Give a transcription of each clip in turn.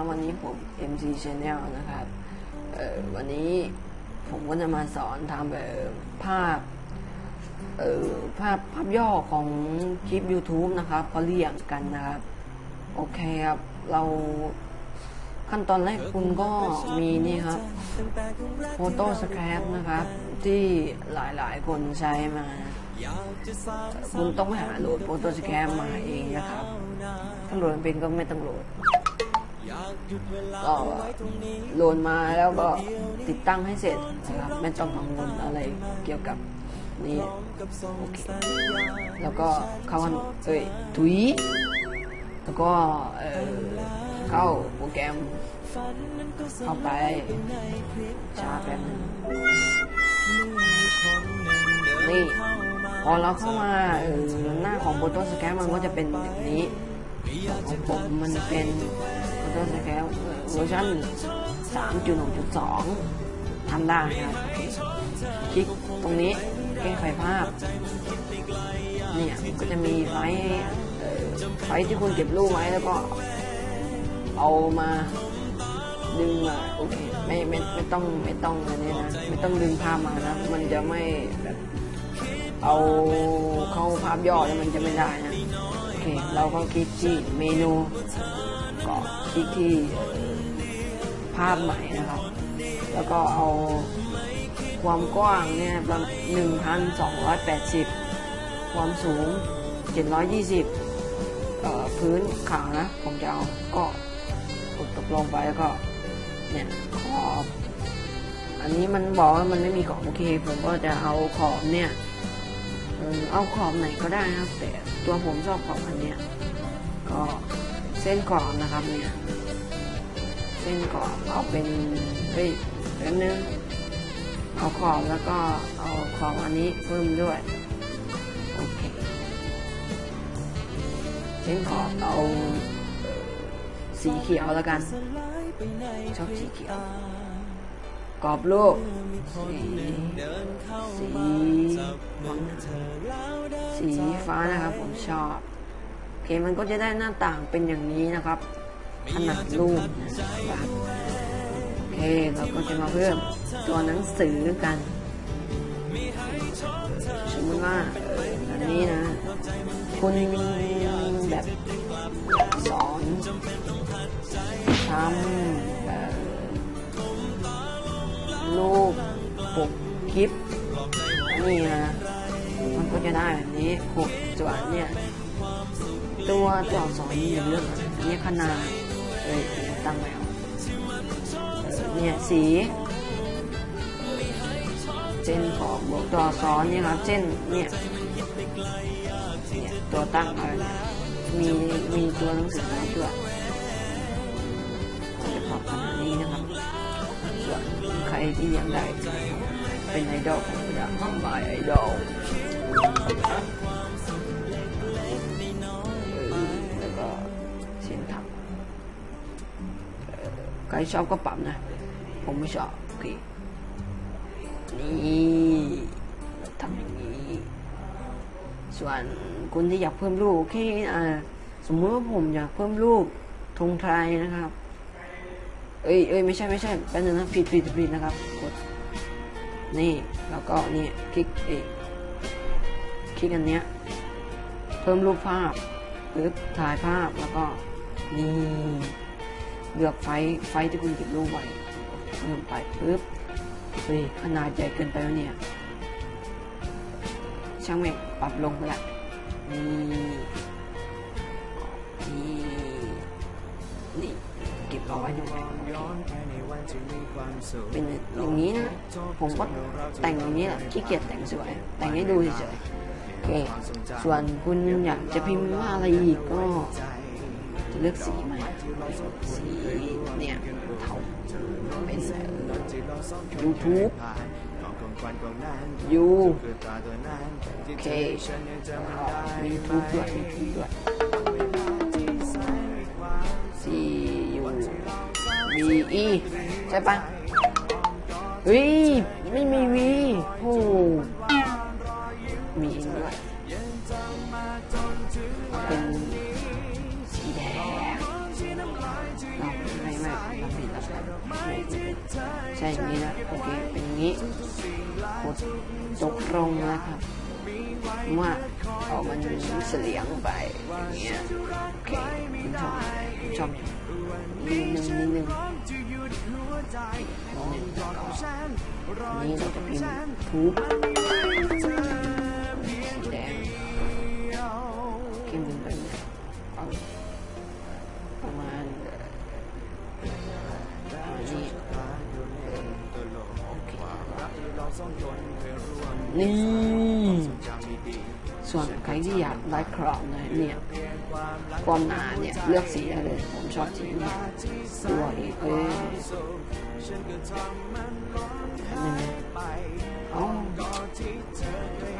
ครับวันนี้ผม MC Channel นะครับเอ่อวันนี้ผมก็จะมาสอนทำแบบภาพเอ่อภาพภาพย่อของคลิป YouTube นะครับเขาเรียกกันนะครับ โอเคครับ เราขั้นตอนแรกคุณก็มีนี่ครับ Photo Scrap นะครับ ที่หลายๆ คนใช้มา คุณต้องไปหาโหลด Photo Scrap มาเองนะครับ ถ้าโหลดไม่เป็นก็ไม่ต้องโหลด ก็โหลดมาแล้วก็ติดตั้งให้เสร็จนะครับไม่ต้องกังวลอะไรเกี่ยวกับนี่โอเคแล้วก็เข้ากันเอ้ยถุยแล้วก็เออเข้าโปรแกรมเข้าไปชาร์จแป๊บนึงนี่พอเราเข้ามาเออหน้าของ Photo Scrap มันก็จะเป็นแบบนี้ของผมมันเป็น Photo Scrap เวอร์ชัน3.6.2ทำได้ครับโอเคคลิกตรงนี้แก้ไขภาพเนี่ยก็จะมีไฟเออไฟที่คุณเก็บรูปไว้แล้วก็เอามาดึงมาโอเคไม่ไม่ไม่ต้องไม่ต้องอันนี้นะไม่ต้องดึงภาพมานะมันจะไม่เอาเข้าภาพย่อแล้วมันจะไม่ได้นะโอเค เราก็คลิกที่เมนู ก็คลิกที่ภาพใหม่นะครับ แล้วก็เอาความกว้างเนี่ยประมาณ1,280 ความสูง 720 พื้นขาวนะ ผมจะเอาก็กดตกลงไปแล้วก็เนี่ยขอบอันนี้มันบอกว่ามันไม่มีขอบโอเค ผมก็จะเอาขอบเนี่ยเอาขอบไหนก็ได้นะแต่ตัวผมชอบขอบอันเนี้ยก็ เส้นขอบนะครับเนี่ยเส้นขอบเอาเป็นเฮ้ยแป๊บนึงเอาขอบแล้วก็เอาขอบอันนี้เพิ่มด้วยโอเคเส้นขอบเอาสีเขียวแล้วกันชอบสีเขียวกรอบรูปสีสีสีฟ้านะครับผมชอบ คมันก็จะได้หน้าต่างเป็นอย่างนี้นะครับขนาดรูปนะครับโอเคเราก็จะมาเพิ่มตัวหนังสือกันสมมติว่าอันนี้นะคุณแบบสอนทำรูปปกคลิปนี่นะมันก็จะได้แบบนี้หกส่วนเนี่ย ตัวตัวอักษรมีเรื่องอะไรอันนี้ขนาดเอ้ยตั้งแล้วเนี่ยสีเส้นขอบบวกตัวอักษรเนี่ยครับเส้นเนี่ยเนี่ยตัวตั้งอะไรเนี่ยมีมีตัวหนังสือให้ด้วยก็จะปรับขนาดนี้นะครับส่วนใครที่ยากได้เป็นไอดอลผมก็จะทำบายไอดอล ใครชอบก็ปรับนะ ผมไม่ชอบ โอเค นี่ทำอย่างนี้ ส่วนคนที่อยากเพิ่มรูป โอเคอ่าสมมติว่าผมอยากเพิ่มรูปธงไทยนะครับ เอ้ยเอ้ยไม่ใช่ไม่ใช่แป๊บนึงนะผิดผิดผิดนะครับ กด นี่แล้วก็นี่คลิกเอกคลิกอันเนี้ยเพิ่มรูปภาพปึ๊บถ่ายภาพแล้วก็นี่ เลือกไฟไฟที่คุณเก็บรูปไว้เพิ่มไปปึ๊บเฮ้ยขนาดใหญ่เกินไปแล้วเนี่ย ช่างแม่งปรับลงไปละนี่นี่นี่เก็บเอาไว้ตรงไหนเป็นอย่างนี้นะ ผมก็แต่งอย่างนี้แหละขี้เกียจแต่งสวย แต่งให้ดูเฉยๆโอเค ส่วนคุณอยากจะพิมพ์ว่าอะไรอีกก็ เลือกสีใหม่สีเนี่ยเทาเป็นเอ่อ YouTube ยูโอเคมี YouTube ด้วยมี YouTube ด้วย C U V E ใช่ปะเฮ้ยไม่มี V โอ้ อย่างนี้นะโอเคเป็นอย่างนี้กดตกลงนะครับว่าเอามันเสียงไปอย่างเงี้ยโอเคชอบไรคุณชอบนิดนึงนิดนึงนิดนึงแล้วก็นี่เราจะพิมพ์ทูบ นี่ส่วนใครที่อยากได้ครอบนะเนี่ยความหนาเนี่ยเลือกสีได้เลย ผมชอบสีนี้ตัวอีกเอ้ยอันนี้อ๋อโอเคนี่นี่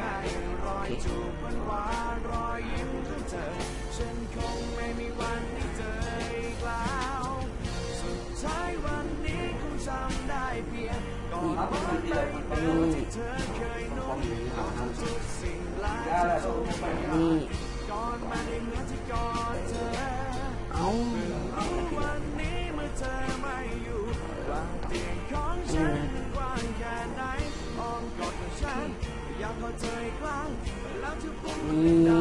เอา นี่นะนี่นี่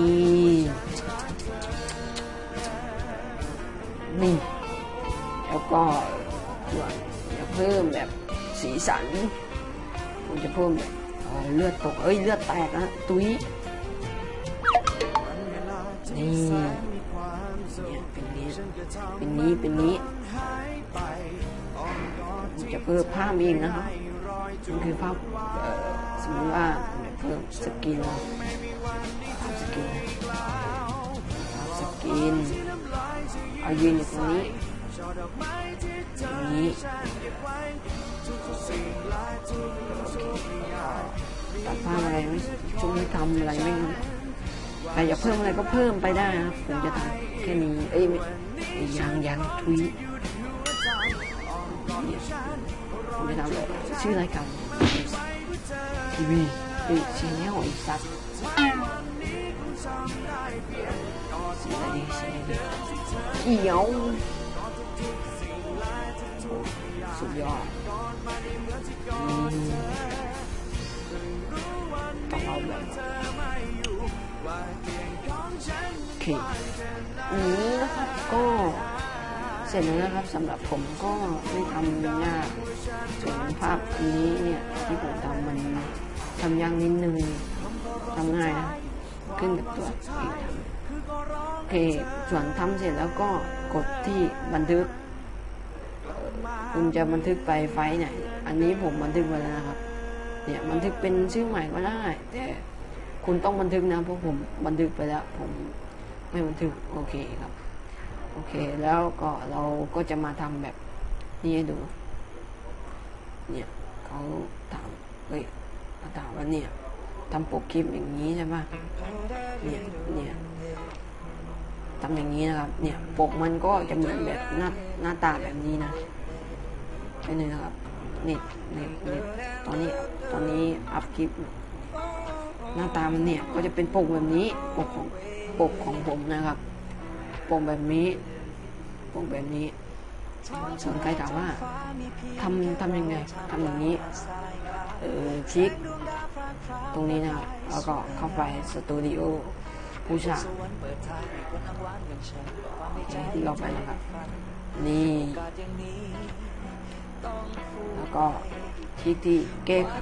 สีสันจะเพิ่มเลือดตกเอ้ยเลือดแตกนะตุ้ยนี่เนี่ยเป็นนี้เป็นนี้เป็นนี้ผมจะเพิ่มภาพเองนะครับมันคือภาพเออสมมติว่าเพิ่มสกินภาพสกินภาพสกินเอายืนอยู่ตรงนี้ นี้ตัดภาอะไรไหมช่วงนี้ทำอะไรไม่รู้ใครอยากเพิ่มอะไรก็เพิ่มไปได้นะครับผมจะทำแค่นี้เอ้ยยังยังทวีตผมจะทำชื่อรายการทีวีเอ้ยชแนลอีกสัตว์สีอะไรดีสีอะไรดีเขียว สุดยอดต้องเอาแบบโอเคอันนี้นะครับก็เสร็จแล้วนะครับสำหรับผมก็ไม่ทำยากส่วนภาพอันนี้เนี่ยที่ผมทำมันทำยากนิดนึงทำง่ายนะขึ้นกับตัวเองโอเคส่วนทำเสร็จแล้วก็กดที่บันทึก คุณจะบันทึกไปไฟไหน อันนี้ผมบันทึกไว้แล้วนะครับ เนี่ยบันทึกเป็นชื่อใหม่ก็ได้ แต่คุณต้องบันทึกนะเพราะผมบันทึกไปแล้ว ผมไม่บันทึกโอเคครับ โอเคแล้วก็เราก็จะมาทำแบบนี้ให้ดู เนี่ยเขาถามเฮ้ยเขาถามว่าเนี่ยทำปกคลิปอย่างนี้ใช่ปะเนี่ยเนี่ยทำอย่างนี้นะครับ เนี่ย ปกมันก็จะเหมือนแบบหน้าหน้าตาแบบนี้นะ ไปหนึ่งนะครับ เนี่นี่นี่ตอนนี้ตอนนี้อัพคลิป หน้าตามันเนี่ยก็จะเป็นปกแบบนี้ปกของปกของผมนะครับปกแบบนี้ปกแบบนี้ส่วนใครถามว่าทำทำยังไงทำอย่างนี้เออคลิกตรงนี้นะครับแล้วก็เข้าไปสตูดิโอผู้ชายที่เราไปนะครับ นี่ แล้วก็คลิกที่แก้ไข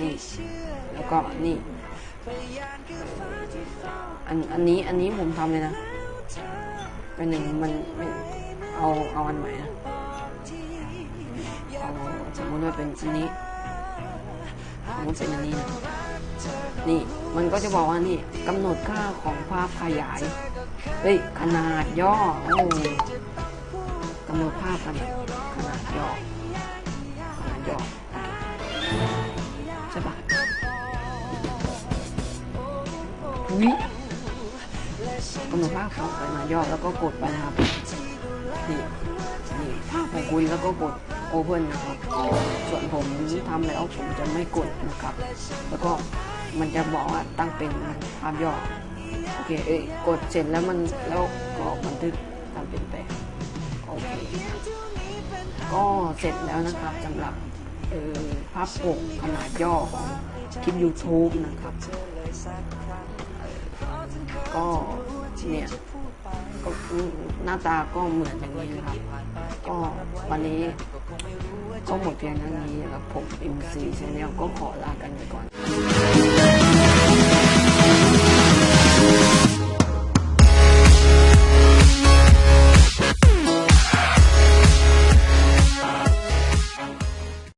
นี่ แล้วก็นี่ อันอันนี้อันนี้ผมทำเลยนะเป็นหนึ่งมันไม่เอาเอาอันใหม่นะเอาสมมติว่าเป็นอันนี้สมมติเป็นอันนี้นะนี่มันก็จะบอกว่านี่กำหนดค่าของภาพขยาย เฮ้ย ขนาดย่อ โอ้กำหนดภาพขนขนาดย่อ ขนาดย่อ ใช่ปะวิกำหนดภาพเของขนาดย่อแล้วก็กดไปนะครับ นี่ นี่ภาพของคุณแล้วก็กด Open นะครับ ส่วนผมทำแล้วผมจะไม่กดนะครับ แล้วก็มันจะบอกว่าตั้งเป็นภาพย่อ โอเคเอ้ยกดเสร็จแล้วมันแล้วก็บันทึกการเปลี่ยนแปลงโอเคก็เสร็จแล้วนะครับสำหรับเออภาพปกขนาดย่อของคลิป YouTube นะครับ ก็เนี่ยก็หน้าตาก็เหมือนอย่างนี้นะครับ ก็วันนี้ก็หมดเพียงเท่านี้นะครับผม MC Channel ก็ขอลากันไปก่อน